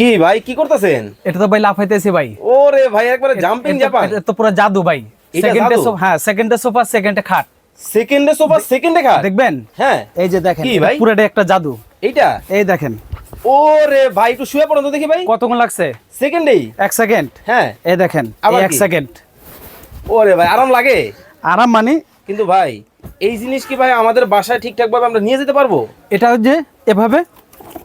কি ভাই কি করতেছেন? এটা তো ভাই লাফাইতেছি ভাই। ওরে ভাই একবারে জাম্পিং জাপান এটা তো পুরো জাদু ভাই। সেকেন্ডে জাদু? হ্যাঁ সেকেন্ডে সোফা সেকেন্ডে খাট। সেকেন্ডে সোফা সেকেন্ডে খাট? দেখবেন? হ্যাঁ। এই যে দেখেন কি ভাই? পুরোটা একটা জাদু। এইটা? এই দেখেন। ওরে ভাই একটু শুয়ে পড়ুন তো দেখি ভাই। কতক্ষণ লাগছে? সেকেন্ডেই এক সেকেন্ড হ্যাঁ। এই দেখেন এক সেকেন্ড ওরে ভাই আরাম লাগে? আরাম মানে? কিন্তু ভাই এই জিনিস কি ভাই আমাদের বাসায় ঠিকঠাক ভাবে আমরা নিয়ে যেতে পারব? এটা যে এভাবে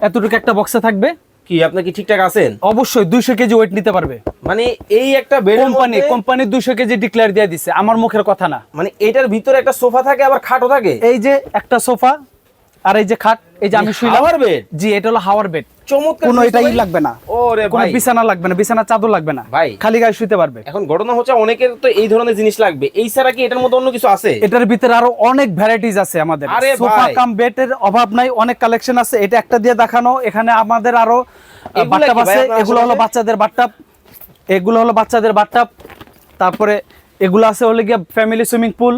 এতটুকু একটা বক্সে থাকবে? কি আপনি কি ঠিকঠাক আছেন? অবশ্যই দুইশো কেজি ওয়েট নিতে পারবে। মানে এই একটা বেড কোম্পানি কোম্পানি দুইশো কেজি ডিক্লেয়ার দিয়ে দিছে। আমার মুখের কথা না। মানে এটার ভিতরে একটা সোফা থাকে আবার খাটও থাকে? এই যে একটা সোফা আর এই যে খাট এই যে আমি শুইলাম। হাওয়ার বেড? জি এটা হলো হাওয়ার বেড। চমৎকার কোনো এটাই লাগবে না। ওরে ভাই। বিছানা লাগবে না বিছানা চাদর লাগবে না। ভাই। খালি গায়ে শুইতে পারবে। এখন ঘটনা হচ্ছে অনেকের তো এই ধরনের জিনিস লাগবে। এই ছাড়া কি এটার মধ্যে অন্য কিছু আছে? এটার ভিতরে আরও অনেক ভ্যারাইটিস আছে আমাদের। সোফা কাম বেডের অভাব নাই অনেক কালেকশন আছে। এটা একটা দিয়ে দেখানো। এখানে আমাদের আরও বাট্টাপ আছে। এগুলো হলো? বাচ্চাদের বাট্টাপ এগুলো হলো বাচ্চাদের বাট্টাপ তারপরে এগুলো আছে হলে গিয়ে ফ্যামিলি সুইমিং পুল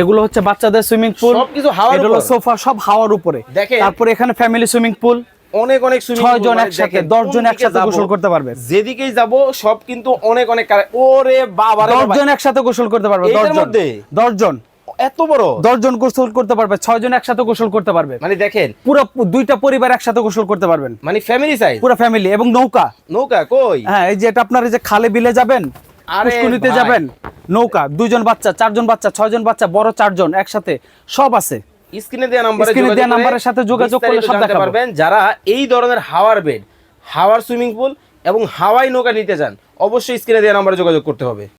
এগুলো হচ্ছে বাচ্চাদের সুইমিং পুল সবকিছু হাওয়ার এটা সোফা সব হাওয়ার উপরে। তারপরে এখানে ফ্যামিলি সুইমিং পুল অনেক অনেক ছয় জন মানে একসাথে দশ জন একসাথে গোসল করতে পারবে। যেদিকেই যাব সব কিন্তু অনেক অনেক ওরে বাবা দশ জন একসাথে গোসল করতে পারবে দশ জন? দশ জন। এত বড়? দশ জন গোসল করতে পারবে ছয় জন একসাথে গোসল করতে পারবে। মানে দেখেন। পুরো দুইটা পরিবার একসাথে গোসল করতে পারবেন। মানে ফ্যামিলি সাইজ পুরো ফ্যামিলি এবং নৌকা। নৌকা কই? হ্যাঁ এই যে এটা আপনার এই যে খালে বিলে যাবেন পুষ্কুনিতে যাবেন? নৌকা দুইজন বাচ্চা চারজন বাচ্চা ছয়জন বাচ্চা বড় চারজন একসাথে সব আছে। স্ক্রিনে দেওয়া নাম্বার স্ক্রিনে দেওয়া নাম্বারের সাথে যোগাযোগ করলে সব দেখাতে পারবেন যারা এই ধরনের হাওয়ার বেড হাওয়ার সুইমিং পুল এবং হাওয়াই নৌকা নিতে চান অবশ্যই স্ক্রিনে দেওয়া নাম্বারে যোগাযোগ করতে হবে।